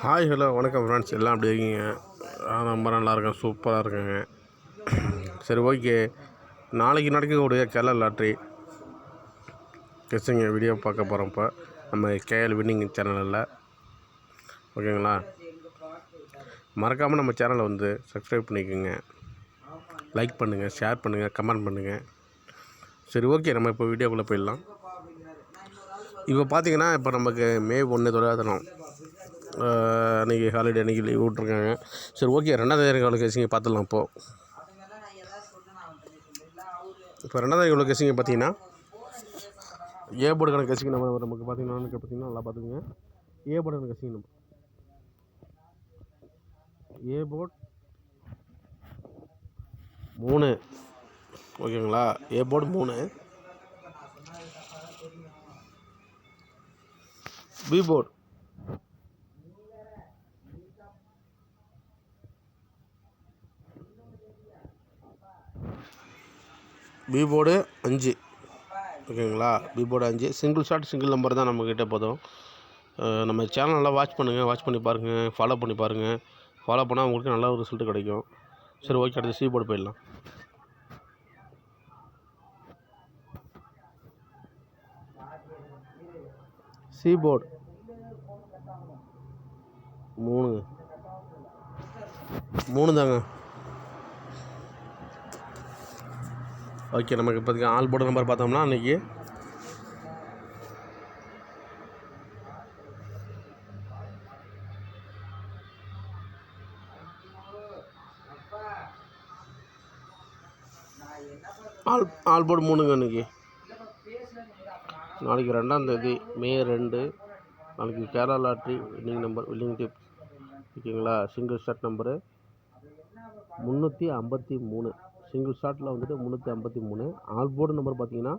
Hi hello வணக்கம் friends எல்லாம் அப்படி இருக்கீங்க? நான் ரொம்ப நல்லா இருக்கேன். சூப்பராக இருக்கேங்க. சரி ஓகே நாளைக்கு நடக்கக்கூடிய கேரளா லாட்ரி. கெஸ்ஸுங்க வீடியோ பார்க்க போகிறோம் இப்போ. நம்ம கேஎல் வின்னிங் சேனலில் ஓகேங்களா மறக்காமல் நம்ம சேனலை வந்து சப்ஸ்கிரைப் பண்ணிக்கோங்க. லைக் பண்ணுங்கள் ஷேர் பண்ணுங்கள் கமெண்ட் பண்ணுங்கள் சரி ஓகே நம்ம இப்போ வீடியோக்குள்ளே போயிடலாம். இப்போ பார்த்தீங்கன்னா இப்போ நமக்கு மே ஒன்று தொழிலாளம் அன்றைக்கி ஹாலிடே அன்றைக்கி லீவ் விட்ருக்காங்க சரி ஓகே ரெண்டாம் தேதி எவ்வளோ பார்த்துடலாம் இப்போது இப்போ ரெண்டாவது தேதி எவ்வளோ பார்த்தீங்கன்னா ஏ போர்டு கணக்கு கசிங்க நம்ம நமக்கு பார்த்தீங்கன்னா பார்த்தீங்கன்னா நல்லா பார்த்துக்குங்க. ஏ போர்டு கணக்கு கசிங்க நம்ம. ஏ போர்ட் மூணு. ஓகேங்களா? ஏ போர்டு மூணு. பி போர்டு பி போர்டு அஞ்சு. ஓகேங்களா? பி போர்டு அஞ்சு. சிங்கிள் ஷாட் சிங்கிள் நம்பர் தான் நம்மக்கிட்ட போதும். நம்ம சேனல் நல்லா வாட்ச் பண்ணுங்கள் வாட்ச் பண்ணி பாருங்கள் ஃபாலோ பண்ணி பாருங்கள் ஃபாலோ பண்ணால் உங்களுக்கு நல்ல ஒரு ரிசல்ட் கிடைக்கும். சரி ஓகே அடுத்து சி போர்டு போயிடலாம். சி போர்டு மூணுங்க. மூணு தாங்க ஓகே நமக்கு இப்போதைக்கு ஆல் போர்டு நம்பர் பார்த்தோம்னா அன்றைக்கி ஆல் ஆல் போர்டு மூணுங்க அன்றைக்கி நாளைக்கு ரெண்டாம் தேதி மே ரெண்டு. நாளைக்கு Kerala lottery willing number willing tip ஓகேங்களா? சிங்கிள் ஷர்ட் நம்பரு முந்நூற்றி ஐம்பத்தி மூணு. சிங்கிள் ஷாட்டில் வந்துட்டு முந்நூற்றி ஐம்பத்தி மூணு. ஆல் போர்டு நம்பர் பார்த்தீங்கன்னா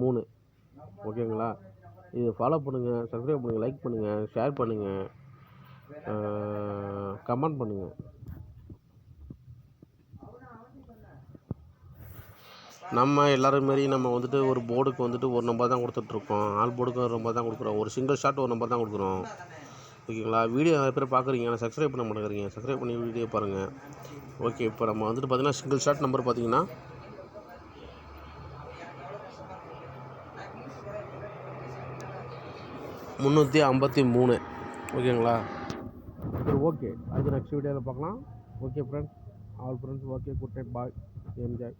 மூணு. ஓகேங்களா? இது ஃபாலோ பண்ணுங்கள் சப்ஸ்கிரைப் பண்ணுங்கள் லைக் பண்ணுங்கள் ஷேர் பண்ணுங்கள் கமெண்ட் பண்ணுங்கள் நம்ம எல்லோரும் மாரி நம்ம வந்துட்டு ஒரு போர்டுக்கு வந்துட்டு ஒரு நம்பர் தான் கொடுத்துட்ருக்கோம் ஆல் போர்டுக்கு ஒரு நம்பர் தான் கொடுக்குறோம். ஒரு சிங்கிள் ஷாட் ஒரு நம்பர் தான் கொடுக்குறோம். ஓகேங்களா? வீடியோ நிறைய பேர் பார்க்குறீங்க. ஆனால் சப்ஸ்கிரைப் பண்ண மாட்டேங்கிறீங்க. சப்ஸ்கிரைப் பண்ணி வீடியோ பாருங்கள் ஓகே இப்போ நம்ம வந்துட்டு பார்த்தீங்கன்னா சிங்கிள் ஷாட் நம்பர் பார்த்தீங்கன்னா முந்நூற்றி ஐம்பத்தி மூணு. ஓகேங்களா? சரி ஓகே. அது நெக்ஸ்ட் வீடியோவில் பார்க்கலாம். Okay friends all friends okay good night bye enjoy